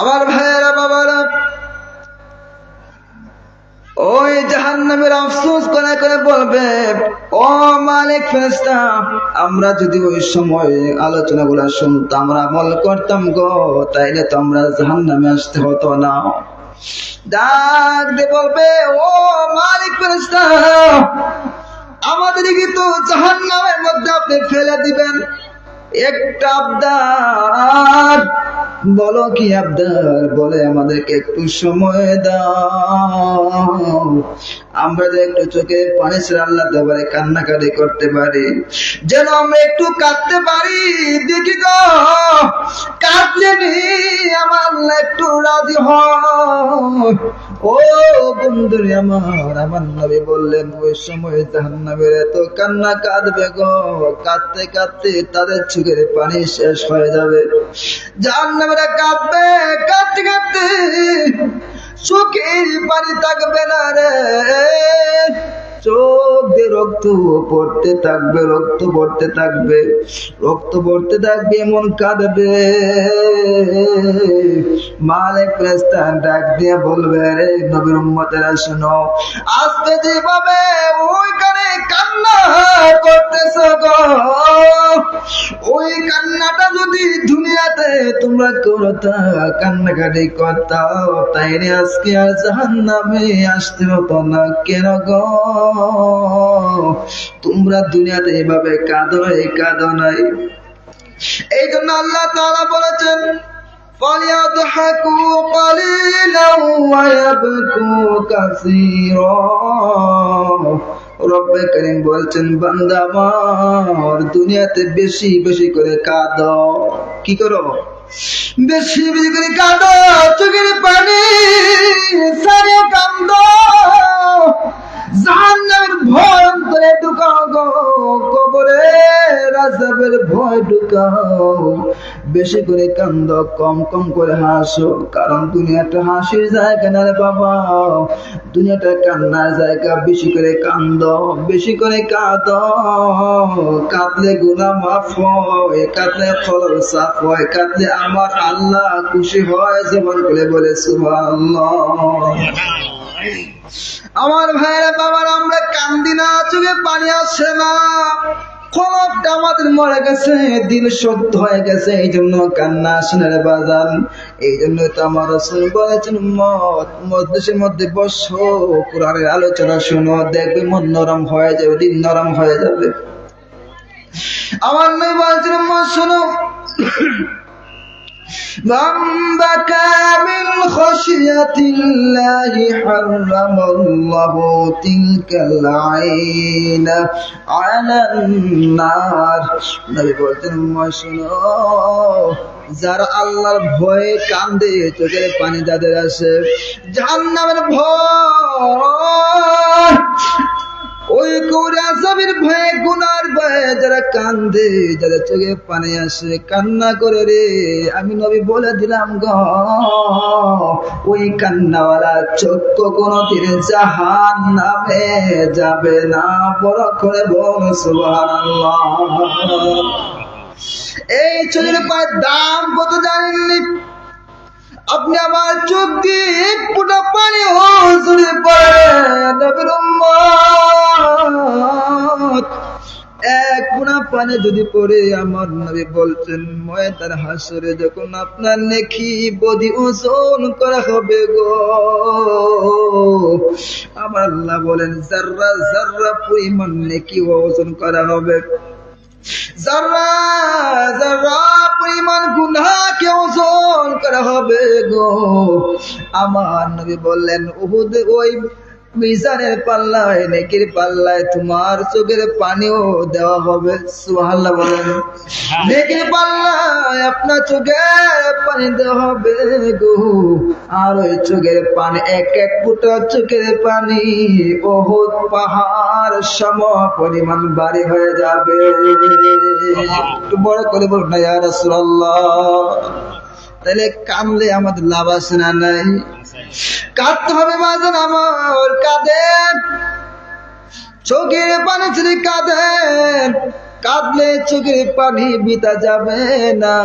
আমার ভাইয়েরা, বাবারা, ওই জাহান্নামের আফসোস করে করে বলবে, ও মালিক ফেরেশতা, আমরা যদি ওই সময় আলোচনাগুলো শুনতাম, আমরা আমল করতাম গো, তাইলে তো আমরা জাহান্নামে আসতে হতো না। ডাক দিয়ে বলবে, ও মালিক ফেরেশতা আমাদেরকে তো জাহান্নামের মধ্যে আপনি ফেলে দিবেন। একটা আবদার বলো কি আবদার? বলে আমাদেরকে একটু সময় দাও। আমরা যে একটু চোখে পানি ছেড়ে আল্লাহ কান্নাকাটি করতে পারি, যেন আমরা একটু কাঁদতে পারি। দেখি গো, কাঁদলে আমার একটু রাজি হয় ও বন্ধুরে আমার আমার নবী বললেন, ওই সময় এত কান্না কাঁদবে গো। কাঁদতে কাঁদতে তাদের চোখের পানি শেষ হয়ে যাবে। জাহান্নামেরা কাঁপবে কাঁদতে কাঁদতে চোখের পানি থাকবে না রে। রক্ত পড়তে থাকবে, রক্ত পড়তে থাকবে, রক্ত পড়তে থাকবে, এমন কাঁদবে। মালিক প্রেস্তান ডাক দিয়ে বলবে রে নবীর উম্মতেরা, শোনো, আজকে যেভাবে ওইখানে কান্না করতেছ গো, ওই কান্নাটা যদি দুনিয়াতে তোমরা করতা কান্নাকাটি করতাও তাইলে আজকে আর জাহান্নামে আসতে হতো না, কেন গো? তোমরা দুনিয়াতে এভাবে কাঁদো এই কাঁদো নাই এই জন্য আল্লাহ তাআলা বলেছেন فليضحكوا قليلا ويبكوا كثيرا রব্বে করিম বলছেন বান্দা আমার দুনিয়াতে বেশি বেশি করে কাঁদ কি করো বেশি বেশি করে কাঁদ চোখের পানি বেশি করে কান্দ, কম কম করে হাসো। কারণ দুনিয়াটা হাসির জায়গা না রে বাবা। দুনিয়াটা কান্নার জায়গা, বেশি করে কান্দ, বেশি করে কাঁদ। কাঁদলে গুনা মাফ হয়, কাঁদলে ফলন সাফ হয়, কাঁদলে আমার আল্লাহ খুশি হয় যেমন করে বলে আমার ভাইয়েরা বাবার, আমরা কান্দি না, চোখে পানি আসছে না। খবরটা আমাদের মরে গেছে দিল শুদ্ধ হয়ে গেছে এই জন্য কান্না সোনার বাজান। এই জন্য তো আমার রসুল বলেছেন মত মজলিসের মধ্যে বসো, কোরআনের আলোচনা শুনো, দেখবে মন নরম হয়ে যাবে, দিন নরম হয়ে যাবে। আমার মেয়ে বলেছিলাম মা, শোনো من بكى من خشية الله حرم الله تلك العين على النار নবী বলতেন মা শোনো যারা আল্লাহর ভয়ে কান্দে চোখের পানি যাদের আসে জাহান্নামের ভয় কান্দে যারা চোখে পানি আসে, কান্না করে রে। আমি নবী বলে দিলাম গ, ওই কান্নাওয়ালা চোখ কোনো দিন জাহান নামে যাবে না বড় করে বল এই চোখের পায়ের দাম কত জানেননি আপনি আমার চোখ দিয়ে ফুটা পানি হজুরে পড়ে। পানি যদি পড়ে আমার নবী বলছেন ময়দার হাসরে যখন আপনার নেকি বদি ওজন করা হবে গো। আমার আল্লাহ বলেন জাররা জাররা পরিমাণ নেকি ওজন করা হবে করা হবে গো। আমার নবী বললেন, উহুদ ওই মিজানের পাল্লায় নেকির পাল্লায় তোমার চোখের পানিও দেওয়া হবে। সুবহানাল্লাহ বলেন। নেকির পাল্লায় আপনার চোখের পানি দেওয়া হবে গো। আর ওই চোখের পানি এক এক ফুটা চোখের পানি বহুত পাহাড় সম পরিমাণ বাড়ি হয়ে যাবে। একটু বড় করে বলুন না ইয়া রাসূলুল্লাহ। তাহলে কামলে আমাদের লাভ আছে না নাই? কাঁদতে হবে বাজান আমার, কাঁদেন। চোখের পানি ছেড়ে কাঁদেন, কাঁদলে চোখের পানি বিতা যাবে না।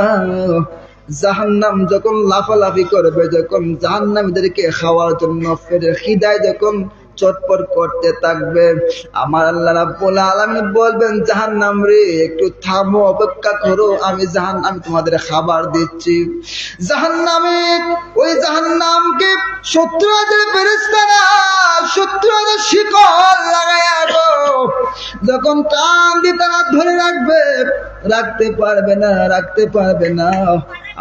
জাহান্নাম যখন লাফালাফি করবে, যখন জাহান্নামীদেরকে খাওয়ার জন্য ফেরে খিদায় যখন চটপট করতে থাকবে। আমার আল্লাহ রাব্বুল আলামিন বলবেন, জাহান্নাম রে, একটু থামো, অপেক্ষা করো, আমি জাহান আমি তোমাদের খাবার দিচ্ছি। জাহান্নামে, ওই জাহান্নামকে সত্তর হাজার ফেরেস্তারা হাজার শিকল লাগাইয়া গো, যখন টান দিয়ে তারা ধরে রাখবে, রাখতে পারবে না, রাখতে পারবে না।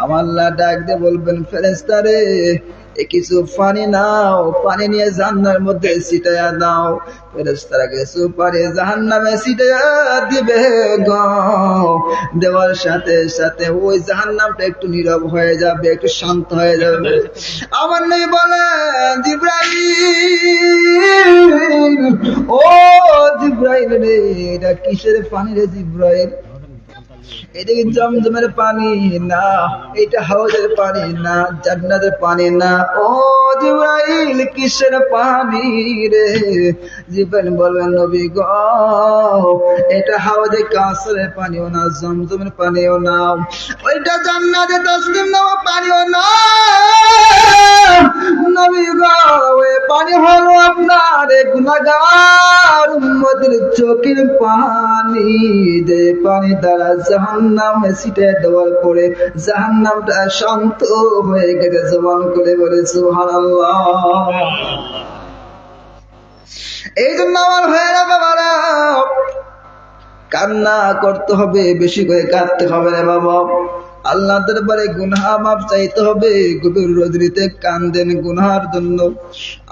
আমার ডাক দিয়ে বলবেন ফেরেস্তারে কিছু পানি নাও, পানি নিয়ে জান্নার মধ্যে ছিটাইয়া দাও। ফেরেস্তারা কিছু পানি জাহান্নামে ছিটাইয়া দিবে গো। দেওয়ার সাথে সাথে ওই জাহান্নামটা একটু নীরব হয়ে যাবে, একটু শান্ত হয়ে যাবে। আমার নেই বলে জিব্রাইল, ও জিব্রাইল রে, এটা কিসের পানি রে জিব্রাইল? এটা কি জমজমের পানি? না। এটা হাওজের পানি না, জান্নাতের পানি না। ও জিব্রাইল, কিসের পানি রে? জিব্রাইল বলবেন নবী গো, এটা হাওজে কাসরের পানিও না, জমজমের পানিও না। ওইটা জান্নাতে তসলিম নেওয়া পানিও না। নবী গো, ওই পানি হলো আপনার গুনাহগার উম্মতের চোখের পানি দে পানি দ্বারা জাহান্নামে ছিটে দেওয়ার পরে জাহান্নামটা শান্ত হয়ে গেছে জবান করে বলে, সুবহানাল্লাহ। এই জন্য আমার ভাইয়েরা, বাবারা, কান্না করতে হবে, বেশি করে কাঁদতে হবে রে বাবা। আল্লাহ দরবারে গুনাহ মাফ চাইতে হবে, গভীর রজনীতে কান্দেন গুনার জন্য।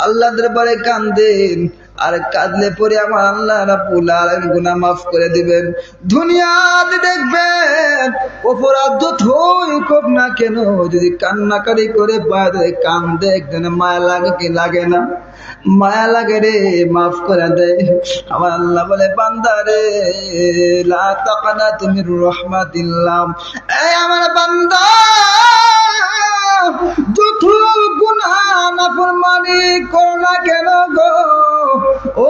আল্লাহ দরবারে কান্দেন আর কাঁদলে পরে আমার আল্লাহ রাব্বুল আলামিন গুনাহ মাফ করে দিবেন। দুনিয়াতে দেখবেন অপরাধ হোক না কেন? যদি কান্নাকারি করে বাইরে কান্দে একজন মায়া লাগে কি লাগে না? মায়া লাগে রে, মাফ করে দে। আমার আল্লাহ বলে, বান্দা রে তাকানা তুমি রহমাতিল্লাহ। এই আমার বান্দা যত গুনাহ নাফরমানি করো না কেন গো? ও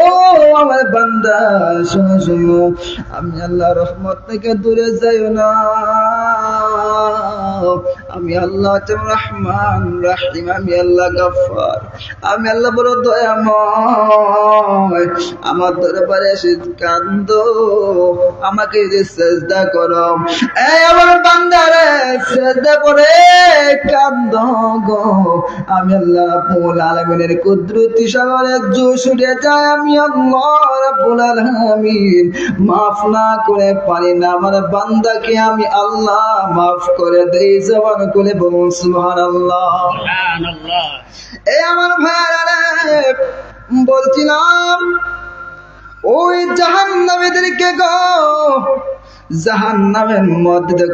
আমার বান্দা শোনো শোনো আমি আল্লাহ রহমত থেকে দূরে যাই না। আমি আল্লাহ রহমান, রাহিম, আমি আল্লাহ গাফার। আমি আল্লাহ বড় দয়াময়। আমার দরবারে এসে কান্দ। আমাকে যে সেজদা করো। এই আমার বান্দারে সেজদা করে কান্দ গো। আমি আল্লাহ রাব্বুল আলামিনের কুদরতি সাগরে জোশ উঠে যায় আমি আল্লাহ রাব্বুল আলামিন। মাফ না করে পারি না। আমার বান্দাকে আমি আল্লাহ মাফ করে দেই। জবান করে বলুন সুবহানাল্লাহ। এ আমার ভাইয়ারা বলছিলাম ওই জাহান নামেদেরকে গো জাহান্নামের মধ্যে